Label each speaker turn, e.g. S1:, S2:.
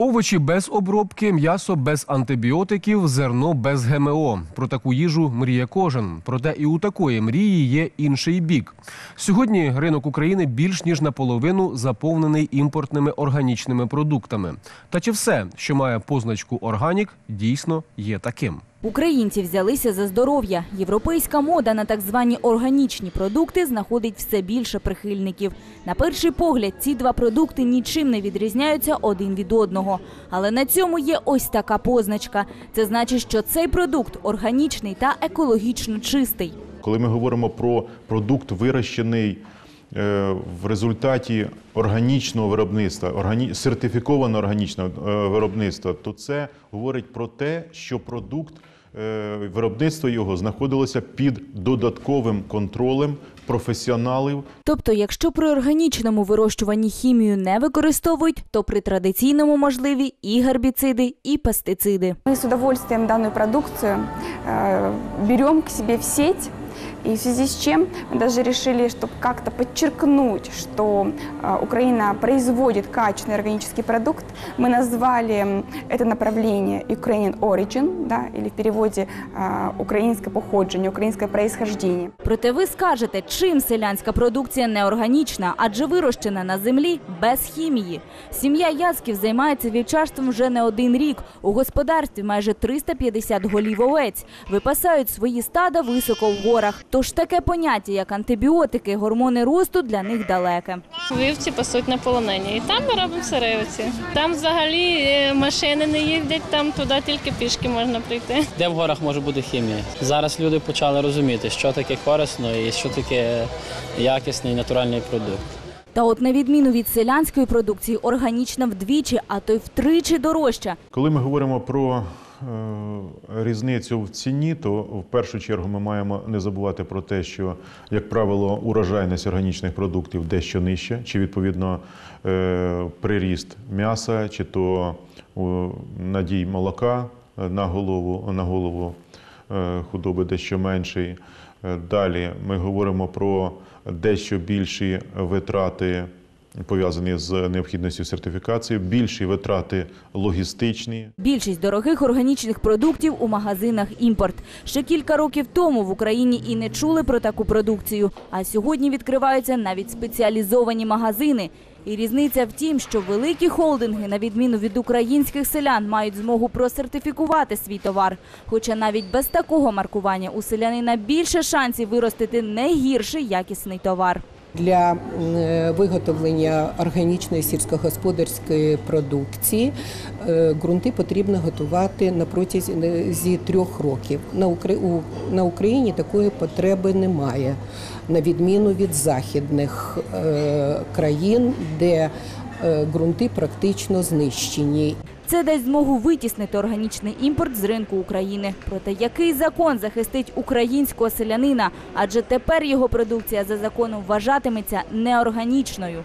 S1: Овочі без обробки, м'ясо без антибіотиків, зерно без ГМО. Про таку їжу мріє кожен. Проте і у такої мрії є інший бік. Сьогодні ринок України більш ніж наполовину заповнений імпортними органічними продуктами. Та чи все, що має позначку органік, дійсно є таким?
S2: Українці взялися за здоров'я. Європейська мода на так звані органічні продукти знаходить все більше прихильників. На перший погляд, ці два продукти нічим не відрізняються один від одного. Але на цьому є ось така позначка. Це значить, що цей продукт органічний та екологічно чистий.
S3: Коли ми говоримо про продукт, вирощений в результаті органічного виробництва, органі... сертифікованого органічного е, виробництва, то це говорить про те, що продукт, е, виробництво його знаходилося під додатковим контролем професіоналів,
S2: Тобто, якщо при органічному вирощуванні хімію не використовують, то при традиційному можливі і гербіциди, і пестициди.
S4: Мы с удовольствием данную продукцию э, берем к себе в сеть. И в связи с чем мы даже решили, чтобы как-то подчеркнуть, что э, Украина производит качественный органический продукт, мы назвали м, это направление Ukrainian Origin, да, или в переводе э, украинское походжение, украинское происхождение.
S2: Проте ви скажете, чим селянська продукція неорганічна, адже вирощена на землі без хімії. Сім'я Яцьків займається вівчарством вже не один рік. У господарстві майже 350 голів овець. Випасають свої стада високо в горах. Тож таке поняття, як антибіотики, гормони росту для них далеке.
S5: Вівці пасуть на полонені. І там ми робимо сиривиці. Там взагалі е, машини не їздять, там туди тільки пішки можна прийти.
S6: Де в горах може бути хімія? Зараз люди почали розуміти, що таке корисно і що таке якісний натуральний продукт.
S2: Та от на відміну від селянської продукції, органічна вдвічі, а то й втричі дорожча.
S3: Коли ми говоримо про різницю в ціні, то в першу чергу ми маємо не забувати про те, що, як правило, урожайність органічних продуктів дещо нижча, чи відповідно е, приріст м'яса, чи то надій молока е, на голову, на голову е, худоби дещо менший. Е, Далі ми говоримо про дещо більші витрати пов'язані з необхідністю сертифікації, більші витрати логістичні.
S2: Більшість дорогих органічних продуктів у магазинах імпорт. Ще кілька років тому в Україні і не чули про таку продукцію. А сьогодні відкриваються навіть спеціалізовані магазини. І різниця в тім, що великі холдинги, на відміну від українських селян, мають змогу просертифікувати свій товар. Хоча навіть без такого маркування у селянина більше шансів виростити не гірший якісний товар.
S7: Для е, виготовлення органічної сільськогосподарської продукції е, ґрунти потрібно готувати на протязі трьох років. На Україні такої потреби немає, на відміну від західних е, країн, де ґрунти практично знищені.
S2: Це дасть змогу витіснити органічний імпорт з ринку України. Проте який закон захистить українського селянина? Адже тепер його продукція за законом вважатиметься неорганічною.